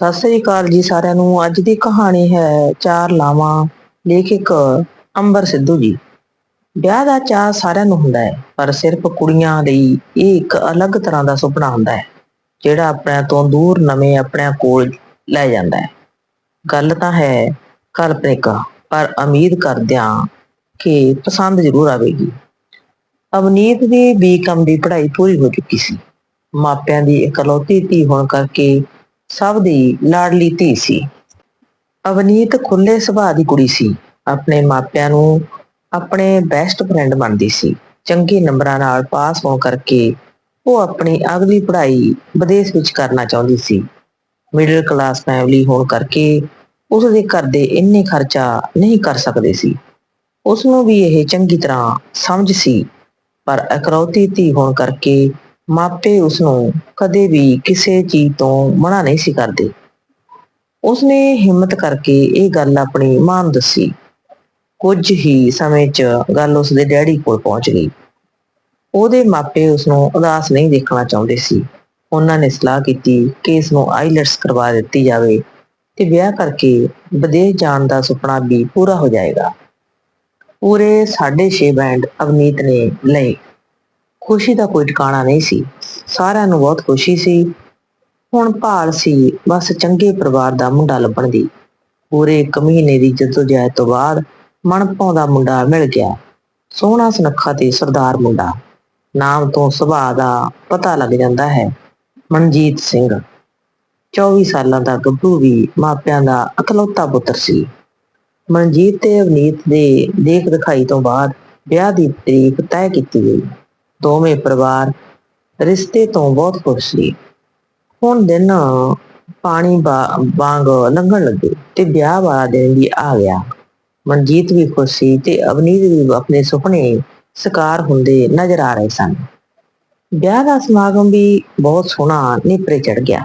ਸਤਿ ਸ੍ਰੀ ਅਕਾਲ ਜੀ ਸਾਰਿਆਂ ਨੂੰ। ਅੱਜ ਦੀ ਕਹਾਣੀ ਹੈ ਚਾਰ ਲਾਵਾਂ, ਲੇਖਕ ਅੰਬਰ ਸਿੱਧੂ ਜੀ। ਵਿਆਹ ਦਾ ਚਾਅ ਸਾਰਿਆਂ ਨੂੰ ਹੁੰਦਾ ਹੈ, ਪਰ ਸਿਰਫ ਕੁੜੀਆਂ ਲਈ ਇਹ ਇੱਕ ਅਲੱਗ ਤਰ੍ਹਾਂ ਦਾ ਸੁਪਨਾ ਹੁੰਦਾ ਹੈ, ਜਿਹੜਾ ਆਪਣਿਆਂ ਤੋਂ ਦੂਰ ਨਵੇਂ ਆਪਣਿਆਂ ਕੋਲ ਲੈ ਜਾਂਦਾ ਹੈ। ਗੱਲ ਤਾਂ ਹੈ ਕਲਪਨਿਕ ਪਰ ਉਮੀਦ ਕਰਦਿਆਂ ਕਿ ਪਸੰਦ ਜ਼ਰੂਰ ਆਵੇਗੀ। ਅਵਨੀਤ ਦੀ ਬੀਕਮ ਦੀ ਪੜ੍ਹਾਈ ਪੂਰੀ ਹੋ ਚੁੱਕੀ ਸੀ। ਮਾਪਿਆਂ ਦੀ ਇਕਲੌਤੀ ਧੀ ਹੋਣ ਕਰਕੇ ਸਭ ਦੀ ਲਾਡਲੀ ਧੀ ਸੀ। ਅਵਨੀਤ ਖੁੱਲੇ ਸੁਭਾਅ ਦੀ ਕੁੜੀ ਸੀ। ਆਪਣੇ ਮਾਪਿਆਂ ਨੂੰ ਆਪਣੇ ਬੈਸਟ ਫਰੈਂਡ ਮੰਨਦੀ ਸੀ। ਚੰਗੇ ਨੰਬਰਾਂ ਨਾਲ ਪਾਸ ਹੋਣ ਕਰਕੇ ਉਹ ਆਪਣੀ ਅਗਲੀ ਪੜ੍ਹਾਈ ਵਿਦੇਸ਼ ਵਿੱਚ ਕਰਨਾ ਚਾਹੁੰਦੀ ਸੀ। ਮਿਡਲ ਕਲਾਸ ਫੈਮਿਲੀ ਹੋਣ ਕਰਕੇ ਉਸ ਦੇ ਘਰ ਦੇ ਇੰਨੇ ਖਰਚਾ ਨਹੀਂ ਕਰ ਸਕਦੇ ਸੀ। ਉਸ ਨੂੰ ਵੀ ਇਹ ਚੰਗੀ ਤਰ੍ਹਾਂ ਸਮਝ ਸੀ। ਪਰ ਇਕਰੌਤੀ ਧੀ ਹੋਣ ਕਰਕੇ ਮਾਪੇ ਉਸ ਨੂੰ ਕਦੇ ਵੀ ਕਿਸੇ ਚੀਜ਼ ਤੋਂ ਮਨਾ ਨਹੀਂ ਸੀ ਕਰਦੇ। ਉਸਨੇ ਹਿੰਮਤ ਕਰਕੇ ਇਹ ਗੱਲ ਆਪਣੀ ਮਾਂ ਨੂੰ ਦੱਸੀ। ਕੁਝ ਹੀ ਸਮੇਂ 'ਚ ਗੱਲ ਉਸਦੇ ਡੈਡੀ ਕੋਲ ਪਹੁੰਚ ਗਈ। ਉਹਦੇ ਮਾਪੇ ਉਸ ਨੂੰ ਉਦਾਸ ਨਹੀਂ ਦੇਖਣਾ ਚਾਹੁੰਦੇ ਸੀ। ਉਹਨਾਂ ਨੇ ਸਲਾਹ ਕੀਤੀ ਕਿ ਇਸ ਨੂੰ ਆਈਲੈਟਸ ਕਰਵਾ ਦਿੱਤੀ ਜਾਵੇ ਤੇ ਵਿਆਹ ਕਰਕੇ ਵਿਦੇਸ਼ ਜਾਣ ਦਾ ਸੁਪਨਾ ਵੀ ਪੂਰਾ ਹੋ ਜਾਏਗਾ। ਪੂਰੇ 6.5 ਬੈਂਡ ਅਵਨੀਤ ਨੇ ਲਏ। ਖੁਸ਼ੀ ਦਾ ਕੋਈ ਟਿਕਾਣਾ ਨਹੀਂ ਸੀ। ਸਾਰਿਆਂ ਨੂੰ ਬਹੁਤ ਖੁਸ਼ੀ ਸੀ। ਹੁਣ ਭਾਲ ਸੀ, ਬਸ ਚੰਗੇ ਪਰਿਵਾਰ ਦਾ ਮੁੰਡਾ ਲੱਭਣ ਦੀ। ਪੂਰੇ ਇੱਕ ਮਹੀਨੇ ਦੀ ਜਦੋਜਹਿਦ ਤੋਂ ਬਾਅਦ ਮਨ ਦਾ ਮੁੰਡਾ ਮਿਲ ਗਿਆ। ਸੋਹਣਾ ਸੁਨੱਖਾ ਤੇ ਸਰਦਾਰ ਮੁੰਡਾ। ਨਾਮ ਤੋਂ ਸੁਭਾਅ ਦਾ ਪਤਾ ਲੱਗ ਜਾਂਦਾ ਹੈ। ਮਨਜੀਤ ਸਿੰਘ। 24 ਸਾਲਾਂ ਦਾ ਗੱਭਰੂ ਵੀ ਮਾਪਿਆਂ ਦਾ ਇਕਲੌਤਾ ਪੁੱਤਰ ਸੀ। ਮਨਜੀਤ ਤੇ ਅਵਨੀਤ ਦੇ ਦੇਖ ਦਿਖਾਈ ਤੋਂ ਬਾਅਦ ਵਿਆਹ ਦੀ ਤਰੀਕ ਤੈਅ ਕੀਤੀ ਗਈ। ਦੋਵੇਂ ਪਰਿਵਾਰ ਰਿਸ਼ਤੇ ਤੋਂ ਬਹੁਤ ਖੁਸ਼ ਸੀ। ਹੁਣ ਦਿਨ ਪਾਣੀ ਵਾਂਗ ਲੰਘਣ ਲੱਗੇ ਤੇ ਵਿਆਹ ਵਾਲਾ ਦਿਨ ਵੀ ਆ ਗਿਆ। ਮਨਜੀਤ ਵੀ ਖੁਸ਼ ਸੀ ਤੇ ਅਵਨੀਤ ਵੀ ਆਪਣੇ ਸੁਪਨੇ ਸਾਕਾਰ ਹੁੰਦੇ ਨਜ਼ਰ ਆ ਰਹੇ ਸਨ। ਵਿਆਹ ਦਾ ਸਮਾਗਮ ਵੀ ਬਹੁਤ ਸੋਹਣਾ ਨੇਪਰੇ ਚੜ ਗਿਆ।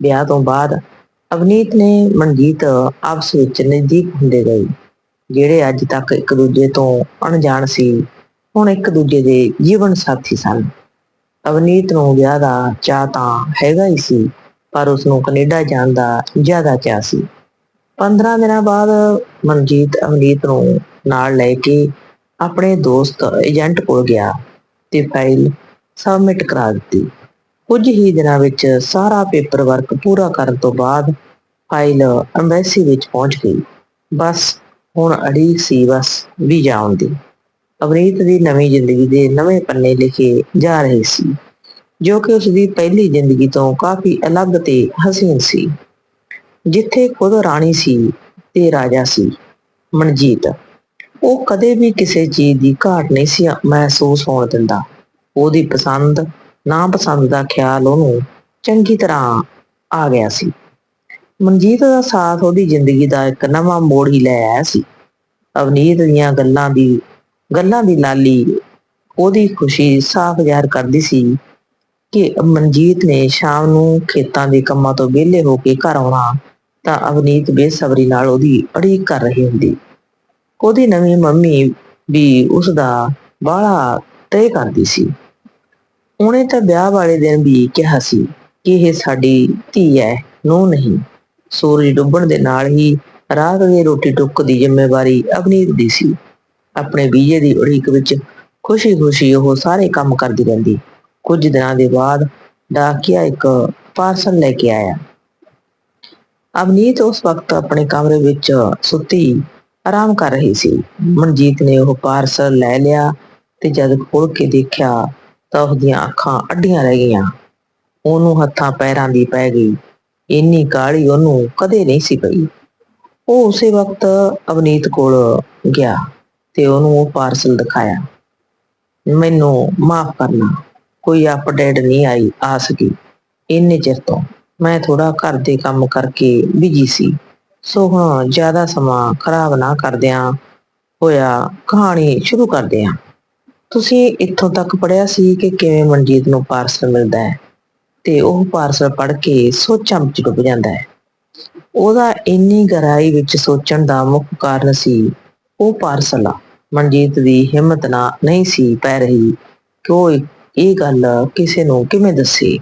ਵਿਆਹ ਤੋਂ ਬਾਅਦ ਅਵਨੀਤ ਨੇ ਮਨਜੀਤ ਆਪਸ ਵਿੱਚ ਨਜ਼ਦੀਕ ਹੁੰਦੇ ਗਏ, ਜਿਹੜੇ ਅੱਜ ਤੱਕ ਇੱਕ ਦੂਜੇ ਤੋਂ ਅਣਜਾਣ ਸੀ। ਹੁਣ ਇੱਕ ਦੂਜੇ ਦੇ ਜੀਵਨ ਸਾਥੀ ਸਨ। ਅਵਨੀਤ ਨੂੰ ਵਿਆਹ ਦਾ ਚਾਹ ਤਾਂ ਹੈਗਾ ਹੀ ਸੀ, ਪਰ ਉਸ ਨੂੰ ਕੈਨੇਡਾ ਜਾਣ ਦਾ ਜ਼ਿਆਦਾ ਚਾਹ ਸੀ। 15 ਦਿਨਾਂ ਬਾਅਦ ਮਨਜੀਤ ਅਵਨੀਤ ਨੂੰ ਨਾਲ ਲੈ ਕੇ ਆਪਣੇ ਦੋਸਤ ਏਜੰਟ ਕੋਲ ਗਿਆ ਤੇ ਫਾਈਲ ਸਬਮਿਟ ਕਰਾ ਦਿੱਤੀ। ਕੁਝ ਹੀ ਦਿਨਾਂ ਵਿੱਚ ਸਾਰਾ ਪੇਪਰ ਵਰਕ ਪੂਰਾ ਕਰਨ ਤੋਂ ਬਾਅਦ ਫਾਈਲ ਐਮਬੈਸੀ ਵਿੱਚ ਪਹੁੰਚ ਗਈ। ਬਸ ਹੁਣ ਅੜੀਕ ਸੀ ਬਸ ਵੀਜ਼ਾ ਆਉਣ ਦੀ ਅਵਨੀਤ ਦੀ ਨਵੀਂ ਜ਼ਿੰਦਗੀ ਦੇ ਨਵੇਂ ਪੰਨੇ ਲਿਖੇ ਜਾ ਰਹੇ ਸੀ, ਜੋ ਕਿ ਉਸ ਦੀ ਪਹਿਲੀ ਜ਼ਿੰਦਗੀ ਤੋਂ ਕਾਫੀ ਅਲੱਗ ਤੇ ਹਸੀਨ ਸੀ, ਜਿੱਥੇ ਖੁਦ ਰਾਣੀ ਸੀ ਤੇ ਰਾਜਾ ਸੀ, ਮਨਜੀਤ। ਉਹ ਕਦੇ ਵੀ ਕਿਸੇ ਚੀਜ਼ ਦੀ ਘਾਟ ਨਹੀਂ ਸੀ ਮਹਿਸੂਸ ਹੋਣ ਦਿੰਦਾ। ਉਹਦੀ ਪਸੰਦ ਨਾ ਪਸੰਦ ਦਾ ਖਿਆਲ ਉਹਨੂੰ ਚੰਗੀ ਤਰ੍ਹਾਂ ਆ ਗਿਆ ਸੀ। ਮਨਜੀਤ ਦਾ ਸਾਥ ਉਹਦੀ ਜ਼ਿੰਦਗੀ ਦਾ ਇੱਕ ਨਵਾਂ ਮੋੜ ਹੀ ਲੈ ਆਇਆ ਸੀ। ਅਵਨੀਤ ਦੀਆਂ ਗੱਲਾਂ ਦੀ ਗੱਲਾਂ ਦੀ ਲਾਲੀ ਉਹਦੀ ਖੁਸ਼ੀ ਸਾਫ਼ ਜ਼ਾਹਰ ਕਰਦੀ ਸੀ ਕਿ ਮਨਜੀਤ ਨੇ ਸ਼ਾਮ ਨੂੰ ਖੇਤਾਂ ਦੇ ਕੰਮਾਂ ਤੋਂ ਵਿਹਲੇ ਹੋ ਕੇ ਘਰ ਆਉਣਾ ਤਾਂ ਅਵਨੀਤ ਬੇਸਬਰੀ ਨਾਲ ਉਹਦੀ ਅੜੀਕ ਕਰ ਰਹੀ ਹੁੰਦੀ। ਉਹਦੀ ਨਵੀਂ ਮੰਮੀ ਵੀ ਉਸ ਦਾ ਬਾਹਲਾ ਤੈਅ ਕਰਦੀ ਸੀ। ਉਹਨੇ ਤਾਂ ਵਿਆਹ ਵਾਲੇ ਦਿਨ ਵੀ ਕਿਹਾ ਸੀ ਕਿ ਇਹ ਸਾਡੀ ਧੀ ਹੈ ਨੂੰ ਨਹੀਂ। ਸੂਰਜ ਡੁੱਬਣ ਦੇ ਨਾਲ ਹੀ ਰਾਤ ਦੀ ਰੋਟੀ ਟੁੱਕ ਦੀ ਜ਼ਿੰਮੇਵਾਰੀ ਅਵਨੀਤ ਦੀ ਸੀ। ਆਪਣੇ ਵੀਜ਼ੇ ਦੀ ਉਡੀਕ ਵਿੱਚ ਖੁਸ਼ੀ-ਖੁਸ਼ੀ ਉਹ ਸਾਰੇ ਕੰਮ ਕਰਦੀ ਰਹਿੰਦੀ। ਕੁਝ ਦਿਨਾਂ ਦੇ ਬਾਅਦ ਡਾਕੀਆ ਇੱਕ ਪਾਰਸਲ ਲੈ ਕੇ ਆਇਆ। ਅਵਨੀਤ ਉਸ ਵਕਤ ਆਪਣੇ ਕਮਰੇ ਵਿੱਚ ਸੁੱਤੀ, ਆਰਾਮ ਕਰ ਰਹੀ ਸੀ। ਮਨਜੀਤ ਨੇ ਉਹ ਪਾਰਸਲ ਲੈ ਲਿਆ ਤੇ ਜਦ ਖੋਲ ਕੇ ਦੇਖਿਆ ਤਾਂ ਉਹਦੀਆਂ ਅੱਖਾਂ ਅੱਡੀਆਂ ਰਹਿ ਗਈਆਂ। ਉਹਨੂੰ ਹੱਥਾਂ ਪੈਰਾਂ ਦੀ ਪੈ ਗਈ। ਇੰਨੀ ਕਾਲੀ ਉਹਨੂੰ ਕਦੇ ਨਹੀਂ ਸੀ ਪਈ। ਉਹ ਉਸੇ ਵਕਤ ਅਵਨੀਤ ਕੋਲ ਗਿਆ। ਤੇ ਉਹਨੂੰ ਉਹ ਪਾਰਸਲ ਦਿਖਾਇਆ। ਮੈਨੂੰ ਮਾਫ ਕਰਨਾ, ਕੋਈ ਅਪਡੇਟ ਨਹੀਂ ਆਈ, ਆ ਸਕੀ। ਇੰਨੇ ਚਿਰ ਤੋਂ ਮੈਂ ਥੋੜਾ ਘਰ ਦੇ ਕੰਮ ਕਰਕੇ ਬਿਜ਼ੀ ਸੀ। ਸੋ ਹੁਣ ਜ਼ਿਆਦਾ ਸਮਾਂ ਖਰਾਬ ਨਾ ਕਰਦਿਆਂ ਹੋਇਆ ਕਹਾਣੀ ਸ਼ੁਰੂ ਕਰਦੇ ਹਾਂ। ਤੁਸੀਂ ਇੱਥੋਂ ਤੱਕ ਪੜਿਆ ਸੀ ਕਿ ਕਿਵੇਂ ਮਨਜੀਤ ਨੂੰ ਪਾਰਸਲ ਮਿਲਦਾ ਹੈ? ਤੇ ਉਹ ਪਾਰਸਲ ਪੜ੍ਹ ਕੇ ਸੋਚਾਂ ਵਿੱਚ ਡੁੱਬ ਜਾਂਦਾ ਹੈ। ਉਹਦਾ ਇੰਨੀ ਗਹਿਰਾਈ ਵਿੱਚ ਸੋਚਣ ਦਾ ਮੁੱਖ ਕਾਰਨ ਸੀ ਉਹ ਪਾਰਸਲ ਮਨਜੀਤ ਦੀ ਹਿੰਮਤ ਨਾ ਨਹੀਂ ਸੀ ਪੈ ਰਹੀ ਕਿ ਉਹ ਇਹ ਗੱਲ ਕਿਸੇ ਨੂੰ ਕਿਵੇਂ ਦੱਸੇ।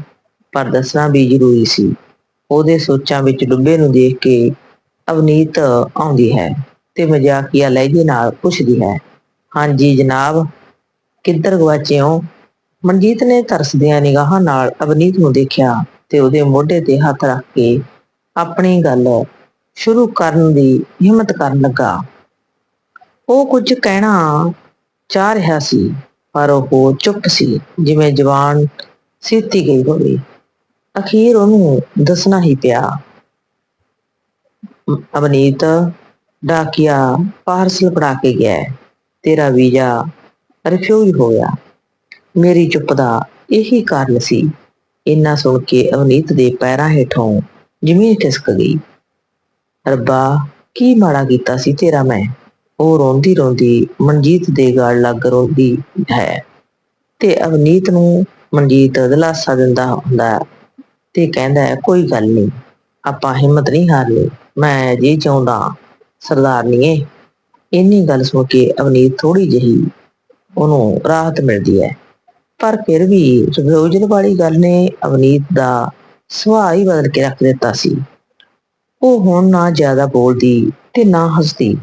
ਪਰ ਦੱਸਣਾ ਵੀ ਜ਼ਰੂਰੀ ਸੀ। ਉਹਦੇ ਸੋਚਾਂ ਵਿੱਚ ਡੁੱਬੇ ਨੂੰ ਦੇਖ ਕੇ ਅਵਨੀਤ ਆਉਂਦੀ ਹੈ ਤੇ ਮਜ਼ਾਕੀਆ ਲਹਿਜੇ ਨਾਲ ਪੁੱਛਦੀ ਹੈ, ਹਾਂਜੀ ਜਨਾਬ, ਕਿੱਧਰ ਗਵਾਚੇ ਹੋ? ਮਨਜੀਤ ਨੇ ਤਰਸਦਿਆਂ ਨਿਗਾਹਾਂ ਨਾਲ ਅਵਨੀਤ ਨੂੰ ਦੇਖਿਆ ਤੇ ਉਹਦੇ ਮੋਢੇ ਤੇ ਹੱਥ ਰੱਖ ਕੇ ਆਪਣੀ ਗੱਲ ਸ਼ੁਰੂ ਕਰਨ ਦੀ ਹਿੰਮਤ ਕਰਨ ਲੱਗਾ। ਉਹ ਕੁਝ ਕਹਿਣਾ ਚਾਹ ਰਿਹਾ ਸੀ, ਪਰ ਉਹ ਚੁੱਪ ਸੀ, ਜਿਵੇਂ ਜਵਾਨ ਸੀਤੀ ਗਈ ਹੋਵੇ। ਅਖੀਰ ਉਹਨੂੰ ਦੱਸਣਾ ਹੀ ਪਿਆ। ਅਵਨੀਤ, ਡਾਕੀਆ ਪਾਰਸਲ ਪੜਾ ਕੇ ਗਿਆ। ਤੇਰਾ ਵੀਜ਼ਾ ਰਿਫਿਊਜ਼ ਹੋਇਆ। ਮੇਰੀ ਚੁੱਪ ਦਾ ਇਹੀ ਕਾਰਨ ਸੀ। ਇੰਨਾ ਸੁਣ ਕੇ ਅਵਨੀਤ ਦੇ ਪੈਰਾਂ ਹੇਠੋਂ ਜ਼ਮੀਨ ਖਿਸਕ ਗਈ। ਰੱਬਾ, ਕੀ ਮਾੜਾ ਕੀਤਾ ਸੀ ਤੇਰਾ ਮੈਂ? ਉਹ ਰੋਂਦੀ ਰੋਂਦੀ ਮਨਜੀਤ ਦੇ ਗਾਲ ਲੱਗ ਰੋਂਦੀ ਹੈ ਤੇ ਅਵਨੀਤ ਨੂੰ ਮਨਜੀਤ ਦਿਲਾਸਾ ਦਿੰਦਾ ਹੁੰਦਾ ਤੇ ਕਹਿੰਦਾ ਹੈ, ਕੋਈ ਗੱਲ ਨਹੀਂ, ਆਪਾਂ ਹਿੰਮਤ ਨਹੀਂ ਹਾਰਨੀ, ਮੈਂ ਜੀ ਚਾਹੁੰਦਾ ਸਰਦਾਰਨੀਏ ਇੰਨੀ ਗੱਲ ਸੁਣ ਕੇ ਅਵਨੀਤ ਥੋੜੀ ਜਿਹੀ ਉਹਨੂੰ ਰਾਹਤ ਮਿਲਦੀ ਹੈ। ਪਰ ਫਿਰ ਵੀ ਰਿਫਿਊਜ਼ਲ ਵਾਲੀ ਗੱਲ ਨੇ ਅਵਨੀਤ ਦਾ ਸੁਭਾਅ ਹੀ ਬਦਲ ਕੇ ਰੱਖ ਦਿੱਤਾ ਸੀ। ਉਹ ਹੁਣ ਨਾ ਜ਼ਿਆਦਾ ਬੋਲਦੀ ਤੇ ਨਾ ਹੱਸਦੀ।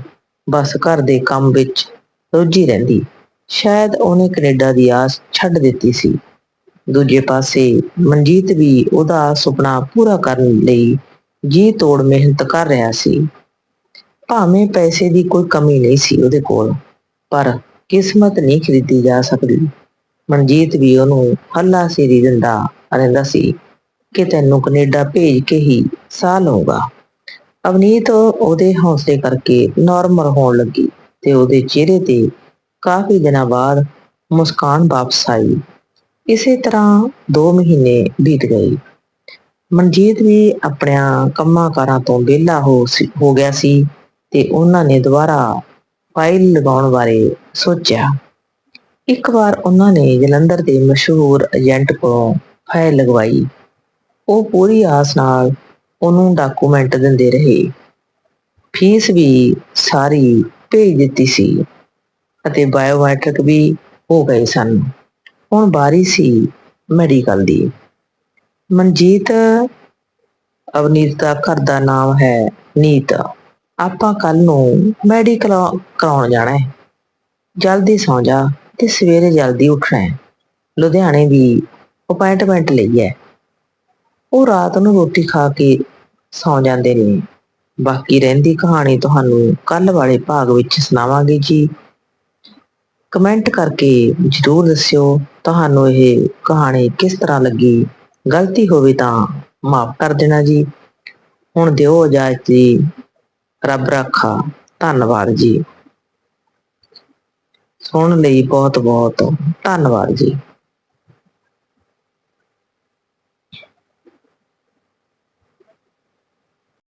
ਬਸ ਘਰ ਦੇ ਕੰਮ ਵਿੱਚ ਰੁੱਝੀ ਰਹਿੰਦੀ। ਸ਼ਾਇਦ ਉਹਨੇ ਕੈਨੇਡਾ ਦੀ ਆਸ ਛੱਡ ਦਿੱਤੀ ਸੀ। ਦੂਜੇ ਪਾਸੇ ਮਨਜੀਤ ਵੀ ਉਹਦਾ ਸੁਪਨਾ ਪੂਰਾ ਕਰਨ ਲਈ ਜੀ ਤੋੜ ਮਿਹਨਤ ਕਰ ਰਿਹਾ ਸੀ। ਭਾਵੇਂ ਪੈਸੇ ਦੀ ਕੋਈ ਕਮੀ ਨਹੀਂ ਸੀ ਉਹਦੇ ਕੋਲ, ਪਰ ਕਿਸਮਤ ਨਹੀਂ ਖਰੀਦੀ ਜਾ ਸਕਦੀ। ਮਨਜੀਤ ਵੀ ਉਹਨੂੰ ਹੱਲਾ ਸੇਰੀ ਦਿੰਦਾ ਰਹਿੰਦਾ ਸੀ ਕਿ ਤੈਨੂੰ ਕੈਨੇਡਾ ਭੇਜ ਕੇ ਹੀ ਸਾਹ ਲਊਗਾ। ਅਵਨੀਤ ਉਹਦੇ ਹੌਸਲੇ ਕਰਕੇ ਨਾਰਮਲ ਹੋਣ ਲੱਗੀ ਤੇ ਉਹਦੇ ਚਿਹਰੇ ਤੇ ਕਾਫੀ ਦਿਨਾਂ ਬਾਅਦ ਮੁਸਕਾਨ ਵਾਪਸ ਆਈ। ਇਸੇ ਤਰ੍ਹਾਂ 2 ਮਹੀਨੇ ਬੀਤ ਗਏ। ਮਨਜੀਤ ਵੀ ਆਪਣਿਆਂ ਕੰਮਾਂ ਕਾਰਾਂ ਤੋਂ ਵਿਹਲਾ ਹੋ ਸੀ- ਹੋ ਗਿਆ ਸੀ ਤੇ ਉਹਨਾਂ ਨੇ ਦੁਬਾਰਾ ਫਾਈਲ ਲਗਾਉਣ ਬਾਰੇ ਸੋਚਿਆ। ਇੱਕ ਵਾਰ ਉਹਨਾਂ ਨੇ ਜਲੰਧਰ ਦੇ ਮਸ਼ਹੂਰ ਏਜੰਟ ਕੋਲੋਂ ਫਾਈਲ ਲਗਵਾਈ। ਉਹ ਪੂਰੀ ਆਸ ਨਾਲ ਉਹਨੂੰ ਡਾਕੂਮੈਂਟ ਦਿੰਦੇ ਰਹੇ। ਫੀਸ ਵੀ ਸਾਰੀ ਭੇਜ ਦਿੱਤੀ ਸੀ ਅਤੇ ਬਾਇਓਮੈਟ੍ਰਿਕ ਵੀ ਹੋ ਗਏ ਸਨ। ਹੁਣ ਬਾਰੀ ਸੀ ਮੈਡੀਕਲ ਦੀ। ਮਨਜੀਤ, ਅਵਨੀਤ ਦਾ ਘਰ ਦਾ ਨਾਮ ਹੈ ਨੀਤ। ਆਪਾਂ ਕੱਲ ਨੂੰ ਮੈਡੀਕਲ ਕਰਾਉਣ ਜਾਣਾ ਹੈ। ਜਲਦੀ ਸੌਂ ਜਾ ਤੇ ਸਵੇਰੇ ਜਲਦੀ ਉੱਠਣਾ ਹੈ। ਲੁਧਿਆਣੇ ਦੀ ਅਪਾਇੰਟਮੈਂਟ ਲਈ ਹੈ। ਉਹ ਰਾਤ ਨੂੰ ਰੋਟੀ ਖਾ ਕੇ ਸੌਂ ਜਾਂਦੇ ਨੇ। ਬਾਕੀ ਰਹਿੰਦੀ ਕਹਾਣੀ ਤੁਹਾਨੂੰ ਕੱਲ ਵਾਲੇ ਭਾਗ ਵਿੱਚ ਸੁਣਾਵਾਂਗੇ ਜੀ। ਕਮੈਂਟ ਕਰਕੇ ਜਰੂਰ ਦੱਸਿਓ ਤੁਹਾਨੂੰ ਇਹ ਕਹਾਣੀ ਕਿਸ ਤਰ੍ਹਾਂ ਲੱਗੀ। ਗਲਤੀ ਹੋਵੇ ਤਾਂ ਮਾਫ ਕਰ ਦੇਣਾ ਜੀ। ਹੁਣ ਦਿਓ ਇਜਾਜ਼ਤ ਜੀ। ਰੱਬ ਰਾਖਾ। ਧੰਨਵਾਦ ਜੀ। ਸੁਣਨ ਲਈ ਬਹੁਤ ਬਹੁਤ ਧੰਨਵਾਦ ਜੀ।